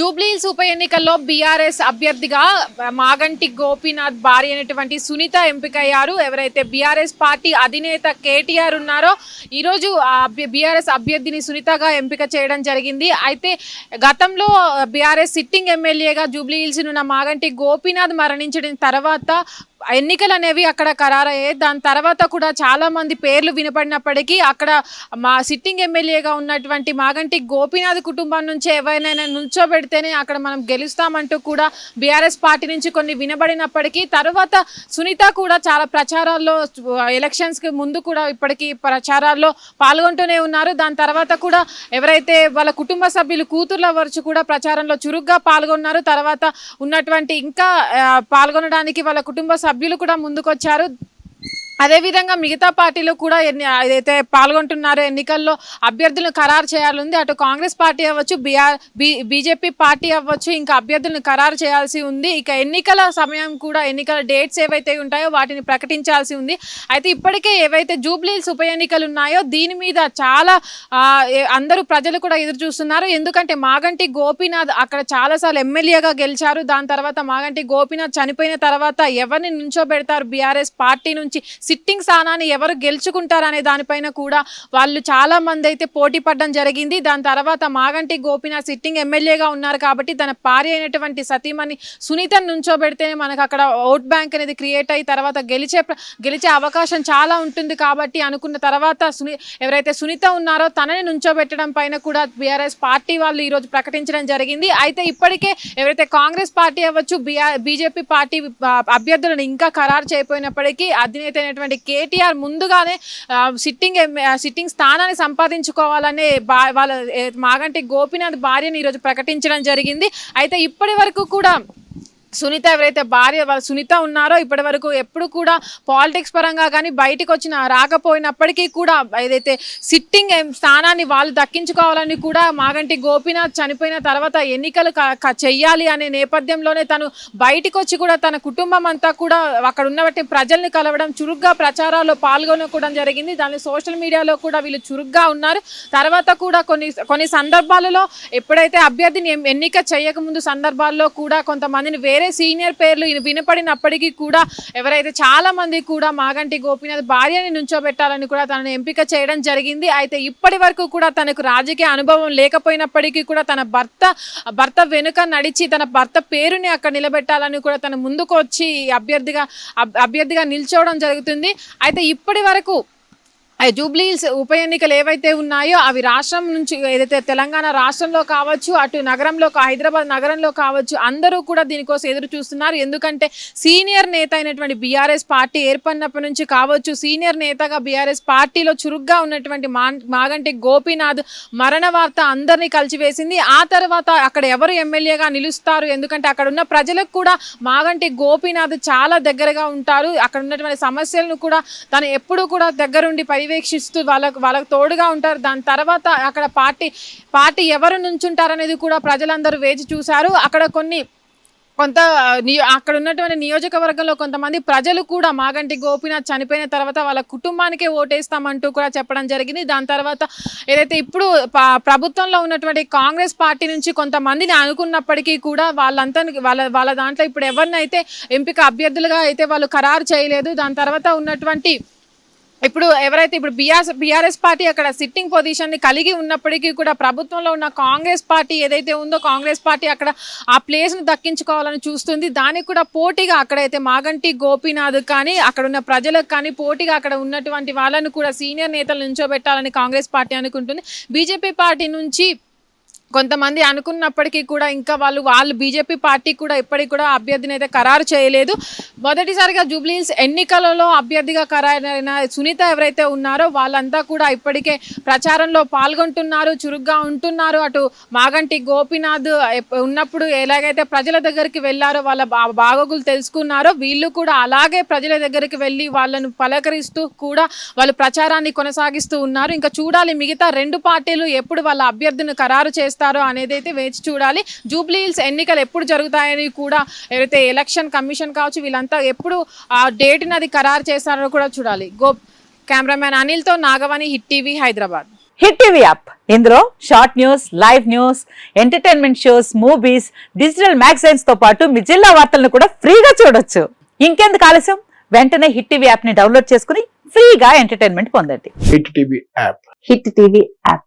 జూబ్లీహిల్స్ ఉప ఎన్నికల్లో బీఆర్ఎస్ అభ్యర్థిగా మాగంటి గోపీనాథ్ భార్య అయినటువంటి సునీత ఎంపికయ్యారు. ఎవరైతే బీఆర్ఎస్ పార్టీ అధినేత కేటీఆర్ ఉన్నారో ఈరోజు బీఆర్ఎస్ అభ్యర్థిని సునీతగా ఎంపిక చేయడం జరిగింది. అయితే గతంలో బీఆర్ఎస్ సిట్టింగ్ ఎమ్మెల్యేగా జూబ్లీహిల్స్ ఉన్న మాగంటి గోపీనాథ్ మరణించిన తర్వాత ఎన్నికలు అనేవి అక్కడ ఖరారయ్యాయి. దాని తర్వాత కూడా చాలా మంది పేర్లు వినపడినప్పటికీ అక్కడ మా సిట్టింగ్ ఎమ్మెల్యేగా ఉన్నటువంటి మాగంటి గోపీనాథ్ కుటుంబం నుంచి ఎవరినైనా నుంచోబెడితేనే అక్కడ మనం గెలుస్తామంటూ కూడా బీఆర్ఎస్ పార్టీ నుంచి కొన్ని వినబడినప్పటికీ తర్వాత సునీత కూడా చాలా ప్రచారాల్లో ఎలక్షన్స్కి ముందు కూడా ఇప్పటికీ ప్రచారాల్లో పాల్గొంటూనే ఉన్నారు. దాని తర్వాత కూడా ఎవరైతే వాళ్ళ కుటుంబ సభ్యులు కూతుర్ల వరచు కూడా ప్రచారంలో చురుగ్గా పాల్గొన్నారు. తర్వాత ఉన్నటువంటి ఇంకా పాల్గొనడానికి వాళ్ళ కుటుంబ సభ్యులు కూడా ముందుకొచ్చారు. అదేవిధంగా మిగతా పార్టీలు కూడా ఎన్ని ఏదైతే పాల్గొంటున్నారో ఎన్నికల్లో అభ్యర్థులను ఖరారు చేయాలంది అటు కాంగ్రెస్ పార్టీ అవ్వచ్చు B R B BJP party అవ్వచ్చు ఇంకా అభ్యర్థులను ఖరారు చేయాల్సి ఉంది. ఇక ఎన్నికల సమయం కూడా ఎన్నికల డేట్స్ ఏవైతే ఉంటాయో వాటిని ప్రకటించాల్సి ఉంది. అయితే ఇప్పటికే ఏవైతే జూబ్లీల్స్ ఉప ఎన్నికలు ఉన్నాయో దీని మీద చాలా అందరూ ప్రజలు కూడా ఎదురు చూస్తున్నారు. ఎందుకంటే మాగంటి గోపీనాథ్ అక్కడ చాలాసార్లు ఎమ్మెల్యేగా గెలిచారు. దాని తర్వాత మాగంటి గోపీనాథ్ చనిపోయిన తర్వాత ఎవరిని నుంచోబెడతారు బీఆర్ఎస్ పార్టీ నుంచి? సిట్టింగ్ స్థానాన్ని ఎవరు గెలుచుకుంటారు అనే దానిపైన కూడా వాళ్ళు చాలా మంది అయితే పోటీ పడడం జరిగింది. దాని తర్వాత మాగంటి గోపీనాథ్ సిట్టింగ్ ఎమ్మెల్యేగా ఉన్నారు కాబట్టి తన భార్య అయినటువంటి సతీమణి సునీతను నుంచోబెడితేనే మనకు అక్కడ ఓట్ బ్యాంక్ అనేది క్రియేట్ అయ్యి తర్వాత గెలిచే గెలిచే అవకాశం చాలా ఉంటుంది కాబట్టి అనుకున్న తర్వాత సుని ఎవరైతే సునీత ఉన్నారో తనని నుంచోబెట్టడం పైన కూడా బీఆర్ఎస్ పార్టీ వాళ్ళు ఈరోజు ప్రకటించడం జరిగింది. అయితే ఇప్పటికే ఎవరైతే కాంగ్రెస్ పార్టీ అవ్వచ్చు బీఆర్ బీజేపీ పార్టీ అభ్యర్థులను ఇంకా ఖరారు చేయకపోయినప్పటికీ అధినేత ఉన్నటువంటి కేటీఆర్ ముందుగానే సిట్టింగ్ సిట్టింగ్ స్థానాన్ని సంపాదించుకోవాలనే బా వాళ్ళ మాగంటి గోపీనాథ్ భార్యని ఈరోజు ప్రకటించడం జరిగింది. అయితే ఇప్పటి వరకు కూడా సునీత ఎవరైతే భార్య సునీత ఉన్నారో ఇప్పటి వరకు ఎప్పుడు కూడా పాలిటిక్స్ పరంగా కానీ బయటికి వచ్చిన రాకపోయినప్పటికీ కూడా ఏదైతే సిట్టింగ్ స్థానాన్ని వాళ్ళు దక్కించుకోవాలని కూడా మాగంటి గోపీనాథ్ చనిపోయిన తర్వాత ఎన్నికలు చెయ్యాలి అనే నేపథ్యంలోనే తను బయటికి వచ్చి కూడా తన కుటుంబం అంతా కూడా అక్కడ ఉన్నటువంటి ప్రజల్ని కలవడం చురుగ్గా ప్రచారాల్లో పాల్గొనడం జరిగింది. దాని సోషల్ మీడియాలో కూడా వీళ్ళు చురుగ్గా ఉన్నారు. తర్వాత కూడా కొన్ని కొన్ని సందర్భాలలో ఎప్పుడైతే అభ్యర్థిని ఎన్నిక చేయకముందు సందర్భాల్లో కూడా కొంతమందిని వేరే సీనియర్ పేర్లు వినపడినప్పటికీ కూడా ఎవరైతే చాలా మంది కూడా మాగంటి గోపీనాథ్ భార్యని నుంచోబెట్టాలని కూడా తనను ఎంపిక చేయడం జరిగింది. అయితే ఇప్పటి వరకు కూడా తనకు రాజకీయ అనుభవం లేకపోయినప్పటికీ కూడా తన భర్త భర్త వెనుక నడిచి తన భర్త పేరుని అక్కడ నిలబెట్టాలని కూడా తన ముందుకు వచ్చి అభ్యర్థిగా అభ్యర్థిగా నిల్చోవడం జరుగుతుంది. అయితే ఇప్పటి వరకు జూబ్లీహిల్స్ ఉప ఎన్నికలు ఏవైతే ఉన్నాయో అవి రాష్ట్రం నుంచి ఏదైతే తెలంగాణ రాష్ట్రంలో కావచ్చు అటు నగరంలో హైదరాబాద్ నగరంలో కావచ్చు అందరూ కూడా దీనికోసం ఎదురు చూస్తున్నారు. ఎందుకంటే సీనియర్ నేత అయినటువంటి బీఆర్ఎస్ పార్టీ ఏర్పడినప్పటి నుంచి కావచ్చు సీనియర్ నేతగా బీఆర్ఎస్ పార్టీలో చురుగ్గా ఉన్నటువంటి మాగంటి గోపీనాథ్ మరణ వార్త అందరినీ కలిచివేసింది. ఆ తర్వాత అక్కడ ఎవరు ఎమ్మెల్యేగా నిలుస్తారు? ఎందుకంటే అక్కడ ఉన్న ప్రజలకు కూడా మాగంటి గోపీనాథ్ చాలా దగ్గరగా ఉంటారు. అక్కడ ఉన్నటువంటి సమస్యలను కూడా తను ఎప్పుడూ కూడా దగ్గరుండి పర్యవేక్షిస్తూ వాళ్ళకు వాళ్ళకు తోడుగా ఉంటారు. దాని తర్వాత అక్కడ పార్టీ పార్టీ ఎవరు నుంచుంటారనేది కూడా ప్రజలందరూ వేచి చూశారు. అక్కడ కొన్ని కొంత నియో అక్కడ ఉన్నటువంటి నియోజకవర్గంలో కొంతమంది ప్రజలు కూడా మాగంటి గోపీనాథ్ చనిపోయిన తర్వాత వాళ్ళ కుటుంబానికే ఓటేస్తామంటూ కూడా చెప్పడం జరిగింది. దాని తర్వాత ఏదైతే ఇప్పుడు ప్రభుత్వంలో ఉన్నటువంటి కాంగ్రెస్ పార్టీ నుంచి కొంతమందిని అనుకున్నప్పటికీ కూడా వాళ్ళంతా వాళ్ళ వాళ్ళ దాంట్లో ఇప్పుడు ఎవరినైతే ఎంపిక అభ్యర్థులుగా అయితే వాళ్ళు ఖరారు చేయలేదు. దాని తర్వాత ఉన్నటువంటి ఇప్పుడు ఎవరైతే ఇప్పుడు బిఆర్ బీఆర్ఎస్ పార్టీ అక్కడ సిట్టింగ్ పొజిషన్ని కలిగి ఉన్నప్పటికీ కూడా ప్రభుత్వంలో ఉన్న కాంగ్రెస్ పార్టీ ఏదైతే ఉందో కాంగ్రెస్ పార్టీ అక్కడ ఆ ప్లేస్ను దక్కించుకోవాలని చూస్తుంది. దానికి కూడా పోటీగా అక్కడైతే మాగంటి గోపీనాథ్ కానీ అక్కడ ఉన్న ప్రజలకు కానీ పోటీగా అక్కడ ఉన్నటువంటి వాళ్ళను కూడా సీనియర్ నేతలు నుంచోబెట్టాలని కాంగ్రెస్ పార్టీ అనుకుంటుంది. బీజేపీ పార్టీ నుంచి కొంతమంది అనుకున్నప్పటికీ కూడా ఇంకా వాళ్ళు వాళ్ళు బీజేపీ పార్టీ కూడా ఇప్పటికి కూడా అభ్యర్థిని అయితే ఖరారు చేయలేదు. మొదటిసారిగా జూబ్లీహిల్స్ ఎన్నికలలో అభ్యర్థిగా ఖరారైన సునీత ఎవరైతే ఉన్నారో వాళ్ళంతా కూడా ఇప్పటికే ప్రచారంలో పాల్గొంటున్నారు చురుగ్గా ఉంటున్నారు. అటు మాగంటి గోపీనాథ్ ఉన్నప్పుడు ఎలాగైతే ప్రజల దగ్గరికి వెళ్ళారో వాళ్ళ బాగోగులు తెలుసుకున్నారో వీళ్ళు కూడా అలాగే ప్రజల దగ్గరికి వెళ్ళి వాళ్ళను పలకరిస్తూ కూడా వాళ్ళు ప్రచారాన్ని కొనసాగిస్తూ ఉన్నారు. ఇంకా చూడాలి మిగతా రెండు పార్టీలు ఎప్పుడు వాళ్ళ అభ్యర్థిని ఖరారు చేస్తారు అనేది అయితే వేచి చూడాలి. జూబ్లీ హిల్స్ ఎన్నికలు ఎప్పుడు జరుగుతాయని కూడా ఏదైతే ఎలక్షన్ కమిషన్ కావచ్చు వీళ్ళంతా ఎప్పుడు ఆ డేట్ని అది ఖరారు చేస్తారో కూడా చూడాలి. గో cameraman అనిల్తో Nagavani Hit TV Hyderabad. Hit TV app. ఇందులో short news live news entertainment shows movies digital మ్యాగజైన్స్తో పాటు మీ జిల్లా వార్తలను కూడా ఫ్రీగా చూడొచ్చు. ఇంకెందుకు ఆలస్యం? వెంటనే హిట్ టీవీ యాప్ని డౌన్లోడ్ చేసుకుని ఫ్రీగా ఎంటర్టైన్మెంట్ పొందండి. Hit TV app. Hit TV app.